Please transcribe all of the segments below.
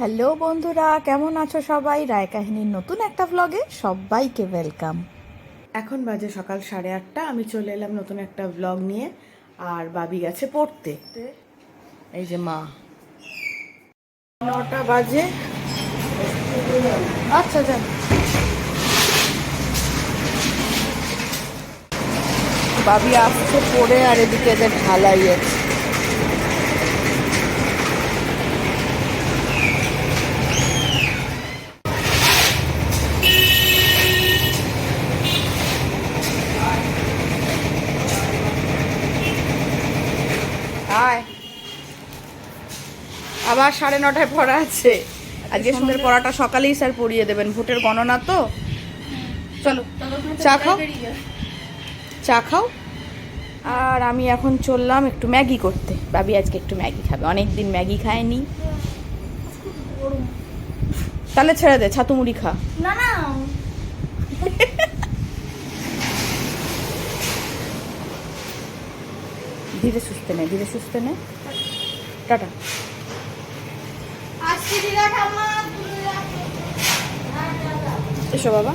Hello বন্ধুরা কেমন আছো সবাই? রায় কাহিনীর নতুন একটা ভ্লগে সবাইকে ওয়েলকাম এখন বাজে সকাল সাড়ে আটটা আমি চলে এলাম নতুন একটা ব্লগ নিয়ে আর বাবি গেছে পড়তে। এই যে মা। নটা বাজে। আচ্ছা যান বাবি আসছে পড়ে আর এদিকে এদের ঢালাই আছে হায় আবার সাড়ে নটায় পড়া আছে। আজকে সন্ধ্যের পড়াটা সকালেই স্যার পড়িয়ে দেবেন ভোটের গণনা তো। চলো চা খাও। চা খাও। আর আমি এখন চললাম একটু ম্যাগি করতে। বাবি আজকে একটু ম্যাগি খাবে। অনেক দিন ম্যাগি খায়নি। তাহলে ছেড়ে দে ছাতু মুড়ি খা। না না। ধীরে সুস্থে নে ধীরে সুস্থে নে। টাটা আজকে দিদা ঠাম্মা তুমি রাখো এসো বাবা।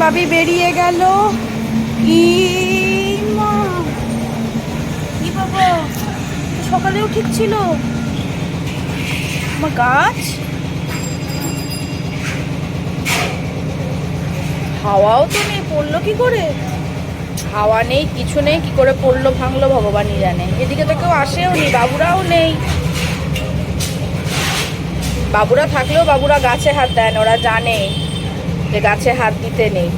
বাবি বেরিয়ে গেল। কি বাবা? সকালেও ঠিক ছিল। আমার গাছ? হাওয়াও তো নেই, পড়ল কি করে? হাওয়া নেই, কিছু নেই, কি করে পড়ল ভাঙলো ভগবানই জানে। এদিকে তো কেউ আসেও নি, বাবুরাও নেই। বাবুরা থাকলেও বাবুরা গাছে হাত দেয় না, ওরা জানে যে গাছে হাত দিতে নেই।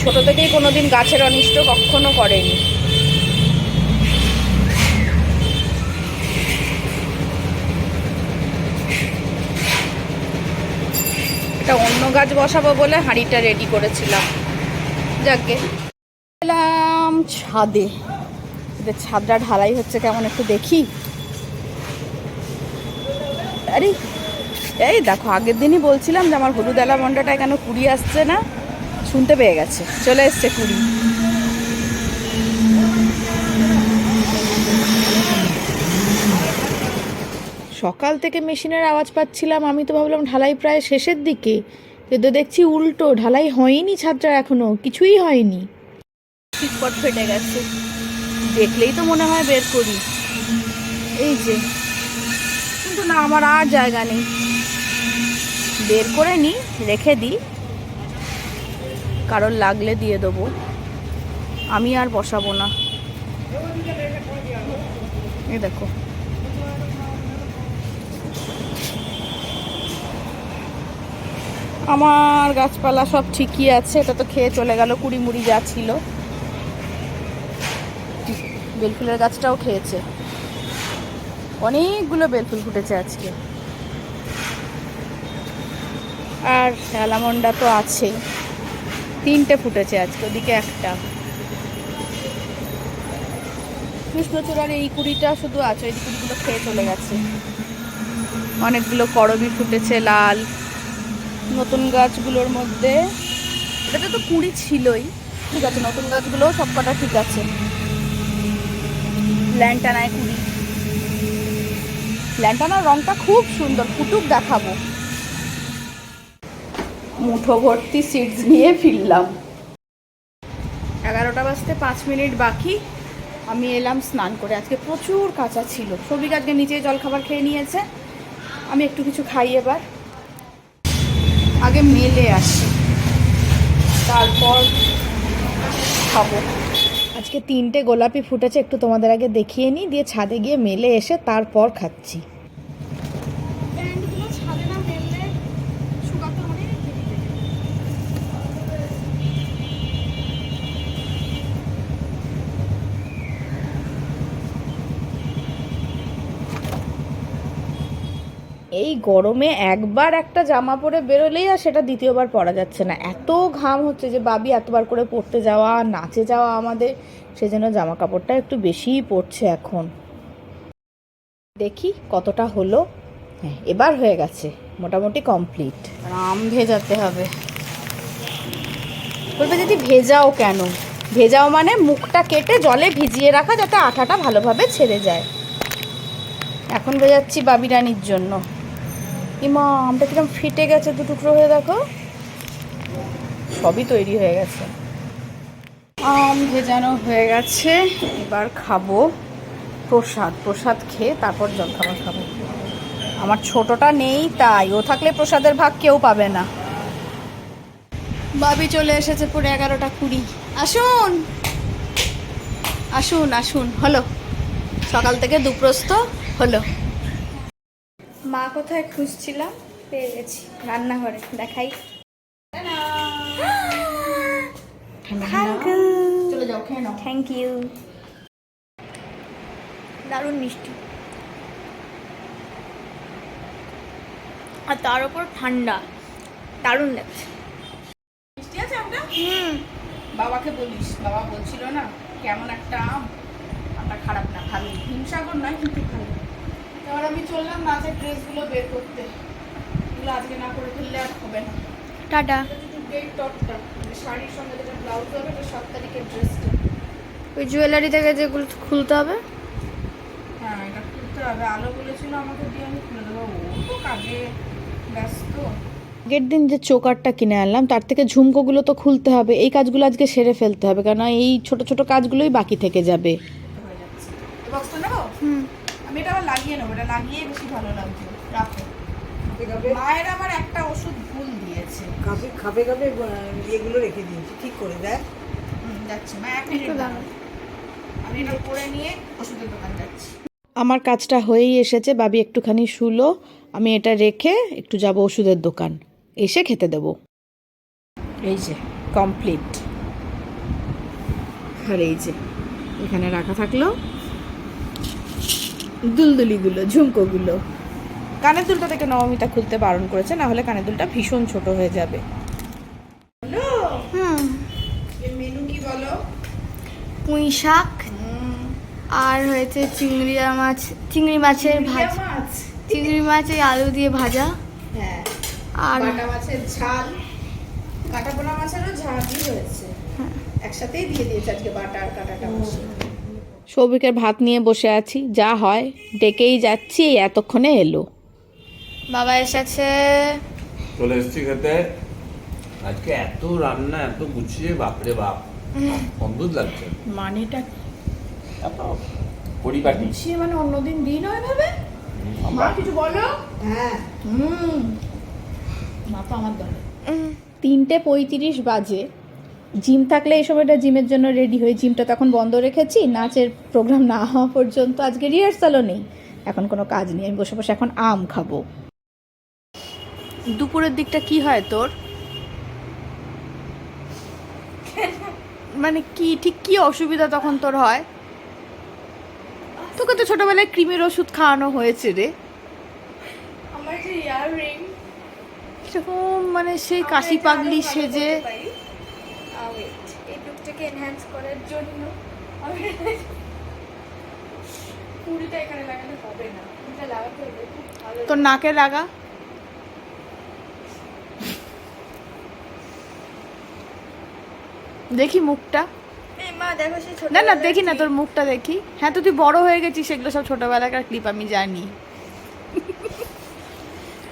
ছোট থেকেই কোনোদিন গাছের অনিষ্ট কখনো করেনি। এটা অন্য গাছ বসাবো বলে হাঁড়িটা রেডি করেছিলাম। যাকে। ছাদে। ছাদটা ঢালাই হচ্ছে, কেমন একটু দেখি। আরে, এই দেখো, আগের দিনই বলছিলাম যে আমার হলুদ এলা মন্ডাটায় কেন কুড়ি আসছে না? শুনতে পেয়ে গেছে। চলে এসছে কুড়ি। সকাল থেকে মেশিনের আওয়াজ পাচ্ছিলাম। আমি তো ভাবলাম ঢালাই প্রায় শেষের দিকে। কিন্তু দেখছি উল্টো, ঢালাই হয়নি ছাদটা এখনও। কিছুই হয়নি। ফেটে গেছে। দেখলেই তো মনে হয় বের করি। এই যে কিন্তু না, আমার আর জায়গা নেই। বের করে নি, রেখে দিই কারোর লাগলে দিয়ে দেবো। আমি আর বসাবো না। এই দেখো। আমার গাছপালা সব ঠিকই আছে, এটা তো খেয়ে চলে গেল কুড়ি মুড়ি যা ছিল। বেলফুলের গাছটাও খেয়েছে। অনেকগুলো বেলফুল ফুটেছে আজকে। আর অ্যালামন্ডা তো আছেই তিনটে ফুটেছে আজকে, ওদিকে একটা। কৃষ্ণচূড়ার এই কুড়িটা শুধু আছে এই কুড়িগুলো খেয়ে চলে গেছে। অনেকগুলো করবি ফুটেছে লাল। নতুন গাছগুলোর মধ্যে। এটাতে তো কুড়ি ছিলই। ঠিক আছে, নতুন গাছগুলোও সব কটা ঠিক আছে। ল্যান্টানায় কুড়ি। ল্যান্টানার রংটা খুব সুন্দর ফুটুক দেখাবো। মুঠো ভর্তি সিডস নিয়ে ফিরলাম। এগারোটা বাজতে পাঁচ মিনিট বাকি। আমি এলাম স্নান করে। আজকে প্রচুর কাঁচা ছিল। সবিক আজকে নিচে জলখাবার খেয়ে নিয়েছে। আমি একটু কিছু খাই এবার। আগে মেলে আসি। তারপর খাব। আজকে তিনটে গোলাপি ফুটেছে, একটু তোমাদের আগে দেখিয়ে নিই, দিয়ে ছাদে গিয়ে মেলে এসে তারপর খাচ্ছি। এই গরমে একবার একটা জামা পরে বেরোলেই আর সেটা দ্বিতীয়বার পরা যাচ্ছে না। এত ঘাম হচ্ছে যে বাবি এতবার করে পড়তে যাওয়া নাচে যাওয়া আমাদের। সেজন্য জামা কাপড়টা একটু বেশিই পড়ছে এখন। দেখি কতটা হলো। হ্যাঁ এবার হয়ে গেছে মোটামুটি কমপ্লিট। আম ভেজাতে হবে। বলবে যদি ভেজাও কেন? ভেজাও মানে মুখটা কেটে জলে ভিজিয়ে রাখা যাতে আঠাটা ভালোভাবে ছেড়ে যায়। এখন বেজাচ্ছি বাবি রানির জন্য। ইমা আমটা কিরম ফেটে গেছে দু টুকরো হয়ে দেখো। সবই তৈরি হয়ে গেছে। আম। ভেজানো হয়ে গেছে। এবার খাব প্রসাদ। প্রসাদ খেয়ে তারপর জলখাবার খাব। আমার ছোটটা নেই তাই। ও থাকলে প্রসাদের ভাগ কেউ পাবে না। বাবি চলে এসেছে পুরো এগারোটা কুড়ি। আসুন। আসুন আসুন। হলো। সকাল থেকে দুপ্রস্ত হলো। মা কোথায় খুঁজছিলাম? পেয়ে গেছি। রান্নাঘরে দেখাই। থ্যাংক ইউ দারুণ মিষ্টি। আর তার উপর ঠান্ডা। দারুণ লাগছে। মিষ্টি আছে আমটা বাবাকে বলিস। বাবা বলছিল না কেমন একটা আম। আমটা খারাপ না ভালো। হিমসাগর নয় কিন্তু ভালো। এবার আমি চললাম নাচের ড্রেসগুলো বের করতে। এগুলো আজকে না করে ফেললে আর হবে না। টাটা। টপটা মানে শাড়ির সঙ্গে যেটা ব্লাউজ হবে এটা সাত তারিখের ড্রেসটা। ওই জুয়েলারি থেকে যেগুলো খুলতে হবে? হ্যাঁ এটা খুলতে হবে। আলো বলেছিল আমাকে দিয়ে আমি খুলে দেবো। ও তো কাজে ব্যস্ত। আগের দিন যে চোকারটা কিনে আনলাম তার থেকে ঝুমকোগুলো তো খুলতে হবে। এই কাজগুলো আজকে সেরে ফেলতে হবে। কারণ এই ছোট ছোট কাজগুলোই বাকি থেকে যাবে। যাচ্ছে। এই বক্সটা নেব? হুম। আমি এটা আবার লাগিয়ে নেব এটা লাগিয়ে বেশি ভালো লাগছে। রাখো। মায়ের আবার একটা ওষুধ ভুল দিয়েছে। খাবে খাবে খাবে ইয়েগুলো রেখে দিয়েছি। ঠিক করে দেখ। যাচ্ছি। মা এক মিনিট। আমি এটা করে নিয়ে ওষুধের দোকান যাচ্ছি। আমার কাজটা হয়েই এসেছে। বাবি একটুখানি শুলো। আমি এটা রেখে একটু যাব ওষুধের দোকান। এসে খেতে দেব। এই যে কমপ্লিট আর এই যে এখানে রাখা থাকল। দুলদুলিগুলো ঝুমকোগুলো। কানের দুলটা থেকে নবমিতা খুলতে বারণ করেছে না হলে কানের দুলটা ভীষণ ছোট হয়ে যাবে। হুম। মেনু কি বলো? পুঁই শাক আর হয়েছে চিংড়ি মাছ চিংড়ি মাছের ভাজা মাছ? চিংড়ি মাছ এই আলু দিয়ে ভাজা। হ্যাঁ। আর কাটা মাছের ঝাল। কাটা পোনা মাছেরও ঝালই হয়েছে। একসাথেই দিয়ে দিয়েছে আজকে বাটা আর কাটাটা বসে সৌভিকের ভাত নিয়ে বসে আছি। যা হয় ডেকেই যাচ্ছি এই এতক্ষণে এলো। বাবা এসেছে। চলে এসছি খেতে। আজকে এত রান্না এত গুছিয়ে বাপরে বাপ। অদ্ভুত লাগছে। মানেটা পরিপাটি। সে মানে অন্যদিন দিন হয় ভাবে মা কিছু বলো? হ্যাঁ। হুম। মা তো আমার দলে। তিনটে পঁয়ত্রিশ বাজে। জিম থাকলে এই সময়টা জিমের জন্য রেডি হই। জিমটা তখন বন্ধ রেখেছি নাচের প্রোগ্রাম না হওয়া পর্যন্ত। আজকে রিহার্সালও নেই। এখন কোনো কাজ নেই। আমি বসে বসে এখন আম খাব। দুপুরের দিকটা কি হয় তোর? মানে কি ঠিক কি অসুবিধা তখন তোর হয়? তোকে তো ছোটবেলায় ক্রিমের ওষুধ খাওয়ানো হয়েছে রে। আমার যে ইয়াররিং সেরকম মানে সেই কাশি পাগলি সেজে লুকটাকে এনহ্যান্স করার জন্য। আমি পুরিটা এখানে লাগানো হবে না। পুরিটা লাগাতে হবে খুব ভালো তোর নাকে লাগা? দেখি মুখটা। না না দেখি না তোর মুখটা দেখি। হ্যাঁ তো তুই বড় হয়ে গেছিস সেগুলো সব ছোটবেলাকার ক্লিপ আমি জানি।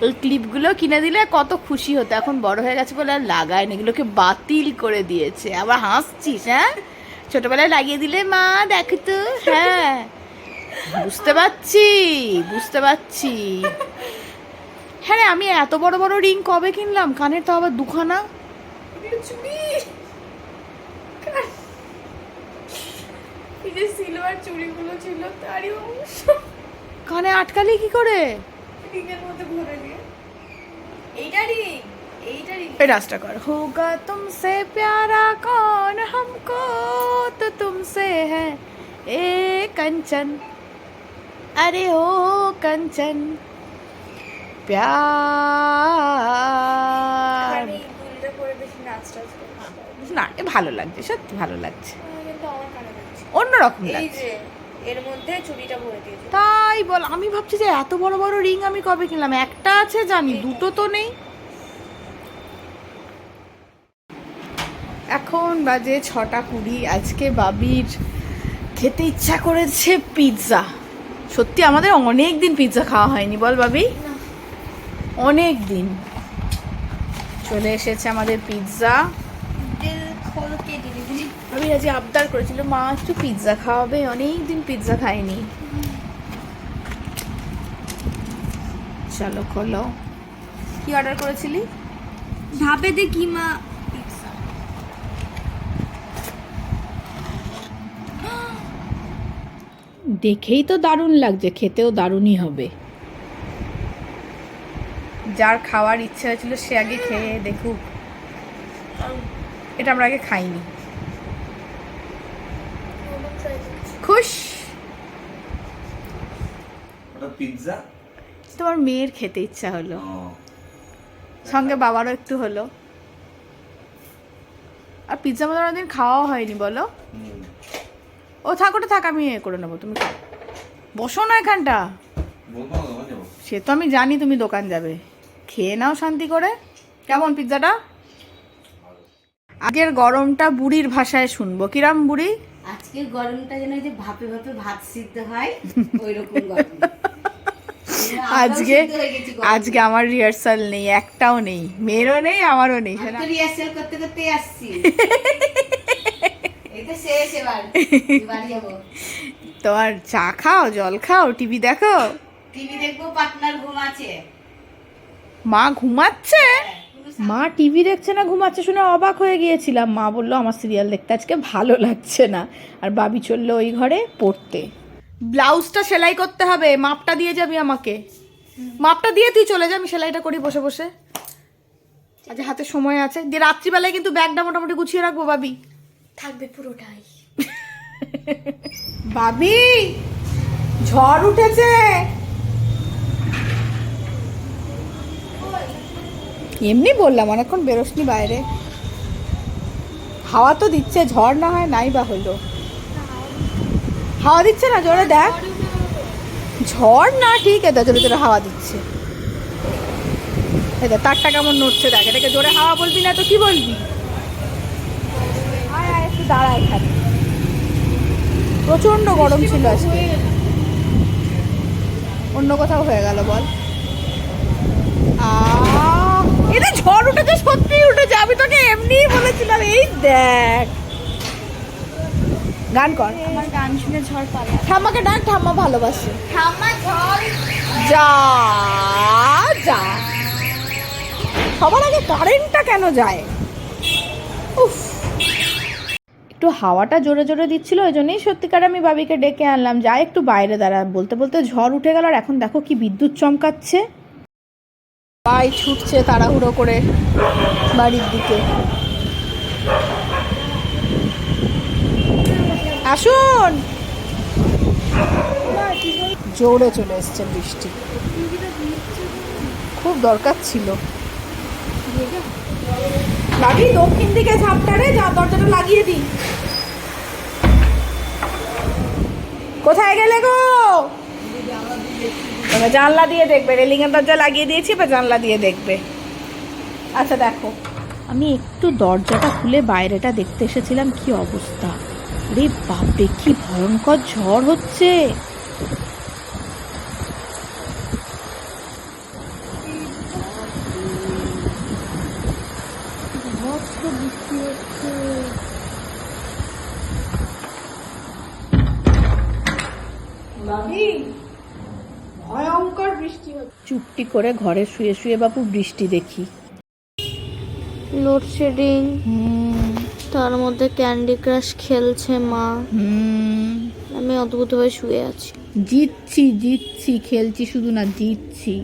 ওই ক্লিপগুলো কিনে দিলে কত খুশি হতো। এখন বড় হয়ে গেছে বলে আর লাগায় না এগুলোকে বাতিল করে দিয়েছে। আবার হাসছিস হ্যাঁ? ছোটবেলায় লাগিয়ে দিলে মা দেখ তো। হ্যাঁ। বুঝতে পারছি বুঝতে পারছি। হ্যাঁ রে, আমি এত বড় বড় রিং কবে কিনলাম? কানের তো আবার দুখানা। কানে আটকালি কি করে? রিংয়ের মধ্যে ভরে দিয়ে এইটা রিং এইটা রিং এই রাস্তা কর होगा तुमसे प्यारा कौन हमको तो तुमसे है ए कंचन अरे ओ कंचन প্যার আমি দুলটা করে বেশি নাচ টাচ করতে পারি না এ ভালো লাগছে সত্যি ভালো লাগছে কিন্তু আমার কানে লাগছে অন্যরকম এই লাগছে যে এর মধ্যে চুড়িটা ভরে দিয়েছে। তাই বল আমি ভাবছি যে এত বড় বড় রিং আমি কবে কিনলাম? একটা আছে জানি দুটো তো নেই। এখন বাজে ছটা কুড়ি আজকে বাবির খেতে ইচ্ছা করেছে পিৎজা। সত্যি আমাদের অনেক দিন পিৎজা খাওয়া হয়নি বল বাবি? অনেক দিন। চলে এসেছে আমাদের পিৎজা। দিলি আমি আজ আবদার করেছিল মা একটু পিৎজা খাওয়াবে অনেক দিন পিৎজা খাইনি। চলো খোলো। কি অর্ডার করেছিলি? ভাবে দে কি মা। পিৎজা দেখেই তো দারুণ লাগছে খেতেও দারুণই হবে। যার খাওয়ার ইচ্ছা হয়েছিল সে আগে খেয়ে দেখুক। এটা আমরা আগে খাইনি খুশ ওটা পিৎজা? তোমার মেয়ের খেতে ইচ্ছা হলো। সঙ্গে বাবারও একটু হলো। আর পিৎজা মতো অনেকদিন খাওয়াও হয়নি বলো। ও থাক ওটা থাক আমি এ করে নেব তুমি বসো না এখানটা। সে তো আমি জানি তুমি দোকান যাবে। খেয়ে নাও শান্তি করে। কেমন পিৎজাটা? আগের গরমটা বুড়ির ভাষায় শুনব। কিরাম বুড়ি? আজকের গরমটা যেন যে ভাপে ভাপে ভাত সিদ্ধ হয় ওই রকম গরম। আজকে আজকে আমার রিহার্সাল নেই একটাও নেই মেয়েরও নেই আমারও নেই রিহার্সাল করতে করতে আসছি। তো তোমার চা খাও জল খাও টিভি দেখো? টিভি দেখব পার্টনার ঘুম আছে মা ঘুমাচ্ছে? মা টিভি দেখছে না ঘুমাচ্ছে শুনে অবাক হয়ে গিয়েছিলাম। মা বলল আমার সিরিয়াল দেখতে আজকে ভালো লাগছে না। আর বাবি চলল ওই ঘরে পড়তে। ব্লাউজটা সেলাই করতে হবে মাপটা দিয়ে যাবি আমাকে। মাপটা দিয়ে তুই চলে যা আমি সেলাইটা করি বসে বসে। আজ হাতে সময় আছে। দিয়ে রাত্রিবেলায় কিন্তু ব্যাগটা মোটামুটি গুছিয়ে রাখব বাবি থাকবে পুরোটাই। বাবি ঝড় উঠেছে। এমনি বললাম অনেকক্ষণ বেরোসনি বাইরে। হাওয়া তো দিচ্ছে ঝড় না হয় নাই বা হলো। হাওয়া দিচ্ছে না? জোরে দেখ। ঝড়? না, ঠিক আছে জোরে জোরে হাওয়া দিচ্ছে। দেখ, তারটা কেমন নড়ছে, দেখ, এটাকে জোরে হাওয়া বলবি না তো কি বলবি? আয় আয়, একটু প্রচণ্ড গরম ছিল আজকে। অন্য কোথাও হয়ে গেল, বল। এটা ঝড় উঠেছে সত্যি উঠেছে। আমি তোকে এমনিই বলেছিলাম, এই দেখ। গান কর। আমার গান শুনে ঝড় পালা। ঠাম্মাকে ডাক ঠাম্মা ভালোবাসে। ঠাম্মা ঝড়। যা যা। সবার আগে কারেন্টটা কেন যায়? উফ। একটু হাওয়াটা জোরে জোরে দিচ্ছিল ওই জন্যই সত্যিকার আমি বাবিকে ডেকে আনলাম। যা একটু বাইরে দাঁড়া। বলতে বলতে ঝড় উঠে গেল আর এখন দেখো কি বিদ্যুৎ চমকাচ্ছে। ভাই ছুটছে তাড়াহুড়ো করে বাড়ির দিকে। আসুন। জোরে চলে এসছে বৃষ্টি। খুব দরকার ছিল। বাড়ি দক্ষিণ দিকে ঝাপটারে যা দরজাটা লাগিয়ে দিই। কোথায় গেলে গো? জানলা দিয়ে দেখবে। রেলিং এর দরজা লাগিয়ে দিয়েছি এবার জানলা দিয়ে দেখবে। আচ্ছা দেখো। আমি একটু দরজাটা খুলে বাইরেটা দেখতে এসেছিলাম কি অবস্থা। রে বাপরে কি ভয়ঙ্কর ঝড় হচ্ছে। ভয়ঙ্কর বৃষ্টি হচ্ছে। চুপটি করে ঘরে শুয়ে শুয়ে বাপু বৃষ্টি দেখি। Load shedding. হুম। তার মধ্যে ক্যান্ডি ক্রাশ খেলছে মা। আমি অদ্ভুতভাবে শুয়ে আছি। জিতছি জিতছি খেলছি শুধু না জিতছি।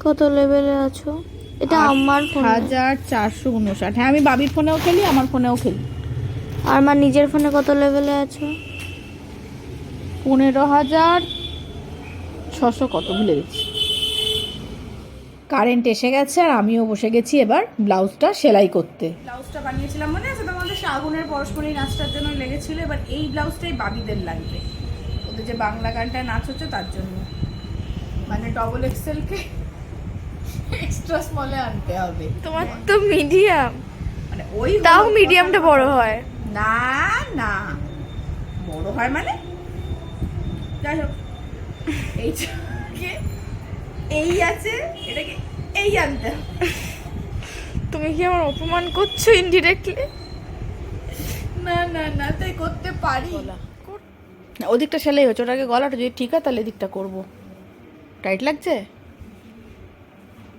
কত লেভেলে আছো? এটা আমার ফোন হাজার চারশো উনষাট। হ্যাঁ আমি বাবির ফোনেও খেলি আমার ফোনেও খেলি। আর মা নিজের ফোনে কত লেভেলে আছো? পনেরো হাজার ছশো কত ভুলে গেছি। কারেন্ট এসে গেছে আর আমিও বসে গেছি এবার ব্লাউজটা সেলাই করতে। ব্লাউজটা বানিয়েছিলাম মনে আছে তোমাদের? সে আগুনের পরস্পরই নাচটার জন্য লেগেছিল এবার এই ব্লাউজটাই বাবিদের লাগবে। ওদের যে বাংলা গানটায় নাচ হচ্ছে তার জন্য। মানে ডবল এক্সেলকে এক্সট্রা স্মলে আনতে হবে। তোমার তো মিডিয়াম মানে ওই তাও মিডিয়ামটা বড় হয়। না না। বড় হয় মানে? যাই হোক এই কে এই আছে এটাকে এই আনতে। তুমি কি আমার অপমান করছ ইনডিরেক্টলি না না না তাই করতে পারি। ওদিকটা সেলাই হচ্ছে ওটাকে গলাটা যদি ঠিক হয় তাহলে এদিকটা করব। টাইট লাগছে?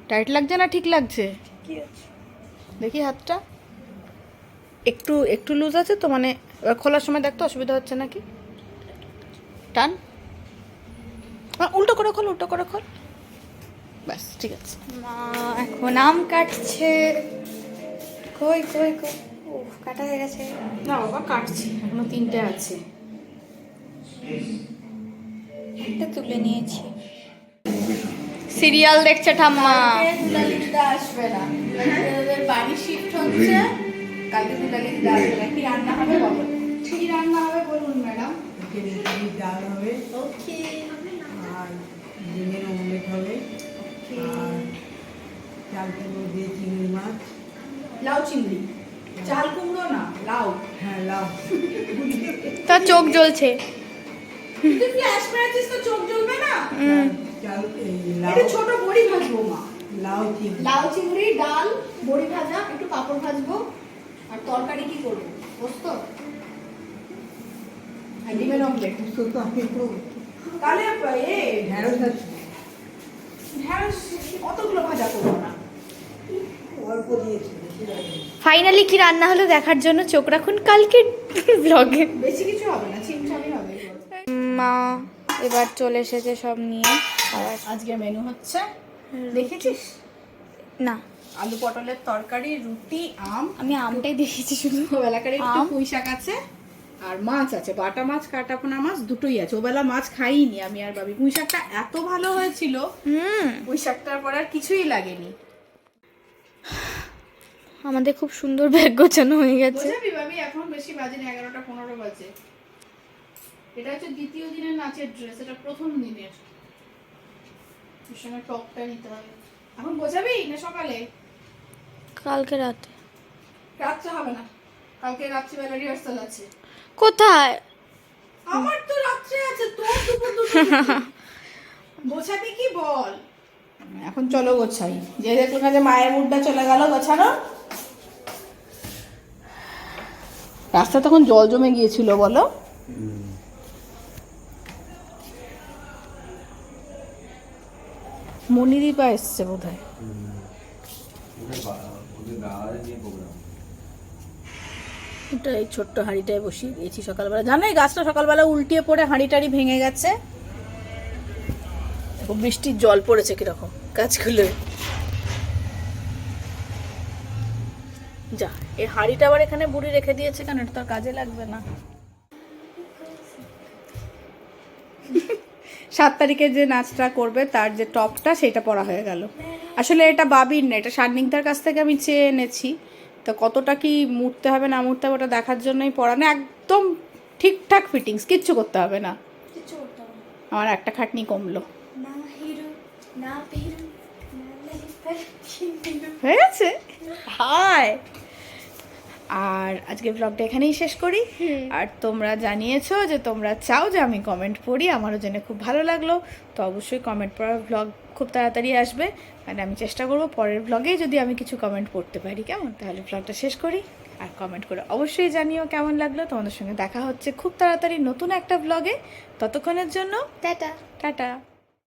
টাইট লাগছে না ঠিক লাগছে? দেখি হাতটা। একটু একটু লুজ আছে তো মানে খোলার সময় দেখতে অসুবিধা হচ্ছে নাকি? টান উল্টো করে খোল উল্টো করে খোল। ব্যাস ঠিক আছে। মা এখন আম কাটছে। কই কই কই? উফ কাটা হয়ে গেছে। না বাবা কাটছি এখনও তিনটে আছে। একটা তুলে নিয়েছি। সিরিয়াল দেখছে ঠাম্মা। আসবে না। ওদের বাড়ি শিফট হচ্ছে। কালকে দুলালি দিদা আসবে না। কি রান্না হবে বলো? কি রান্না হবে বলুন ম্যাডাম? ডাল হবে। ওকে। আর ডিমের অমলেট হবে। আর চাল কুমড়ো দিয়ে চিংড়ি মাছ লাউ চিংড়ি। চাল কুমড়ো না লাউ। হ্যাঁ লাউ। তার চোখ জ্বলছে। তুই ফ্ল্যাশ মেরেছিস তো চোখ জ্বলবে না? চাল এটা ছোট বড়ি ভাজবো মা। লাউ চিংড়ি। লাউ চিংড়ি ডাল বড়ি ভাজা একটু পাঁপড় ভাজবো। আর তরকারি কি করব? পোস্ত? আর ডিমের অমলেট তো তো আমি তো তাহলে এ ঢেঁড়স আছে। ঢ্যাঁড়স অতগুলো ভাজা করব না অল্প দিয়েছি বেশি লাগে ফাইনালি কি রান্না হলো দেখার জন্য? চোখ রাখুন কালকের ব্লগে বেশি কিছু হবে না চিমচামি হবে। মা এবার চলে এসেছে সব নিয়ে। আর আজকে মেনু হচ্ছে দেখেছিস? না। আলু পটলের তরকারি রুটি আম। আমি আমটাই দেখেছি শুধু। ওবেলাকার একটু আম? পুঁই শাক আছে আর মাছ আছে। বাটা মাছ কাটা পোনা মাছ দুটোই আছে। ওবেলা মাছ খাইনি আমি আর বাবি। পুঁই শাকটা এত ভালো হয়েছিল হুম। পুঁই শাকটার পর আর কিছুই লাগেনি। আমাদের খুব সুন্দর ব্যাগ গোছানো হয়ে গেছে। বাবি এখন বেশি বাজে না এগারোটা পনেরো বাজে। এটা হচ্ছে দ্বিতীয় দিনের নাচের ড্রেস এটা প্রথম দিনের। সঙ্গে টপটা নিতে হবে। এখন বোঝাবি না সকালে? কালকে রাতে। রাত্রে হবে না। কালকে রাত্রিবেলা রিহার্সাল আছে। কোথায়? আমার তো রাত্রে আছে তোর দুপুর দুটো। গোছাবি কি বল? এখন চলো গোছাই। যে দেখুন যে মায়ের মুডটা চলে গেল, গোছানো। রাস্তা তখন জল জমে গিয়েছিল, বলো। মনিদীপা এসছে বোধ হয় ছোট্ট হাঁড়িটায় বসিয়ে দিয়েছি সকালবেলা। জানো গাছটা সকালবেলা উল্টিয়ে পড়ে হাঁড়ি টাড়ি ভেঙে গেছে। দেখো বৃষ্টির জল পড়েছে কীরকম গাছগুলো যা এই হাঁড়িটা আবার এখানে বুড়ি রেখে দিয়েছে কেন? এটা তো আর কাজে লাগবে না। সাত তারিখে যে নাচটা করবে তার যে টপটা সেটা পরা হয়ে গেল। আসলে এটা বাবির না এটা সান্নিকদার কাছ থেকে আমি চেয়ে এনেছি। তো কতটা কি মুড়তে হবে না মুড়তে হবে ওটা দেখার জন্যই পরা না একদম ঠিকঠাক ফিটিংস কিচ্ছু করতে হবে না। আমার একটা খাটনি কমলো। হয়ে গেছে হায়! আর আজকে ব্লগটা এখানেই শেষ করি। আর তোমরা জানিয়েছো যে তোমরা চাও যে আমি কমেন্ট পড়ি আমারও জেনে খুব ভালো লাগল। তো অবশ্যই কমেন্ট পড়ার ব্লগ খুব তাড়াতাড়ি আসবে। মানে আমি চেষ্টা করব পরের ব্লগেই যদি আমি কিছু কমেন্ট পড়তে পারি কেমন? তাহলে ব্লগটা শেষ করি। আর কমেন্ট করে অবশ্যই জানিও কেমন লাগল। তোমাদের সঙ্গে দেখা হচ্ছে খুব তাড়াতাড়ি নতুন একটা ব্লগে ততক্ষণের জন্য টাটা। টাটা।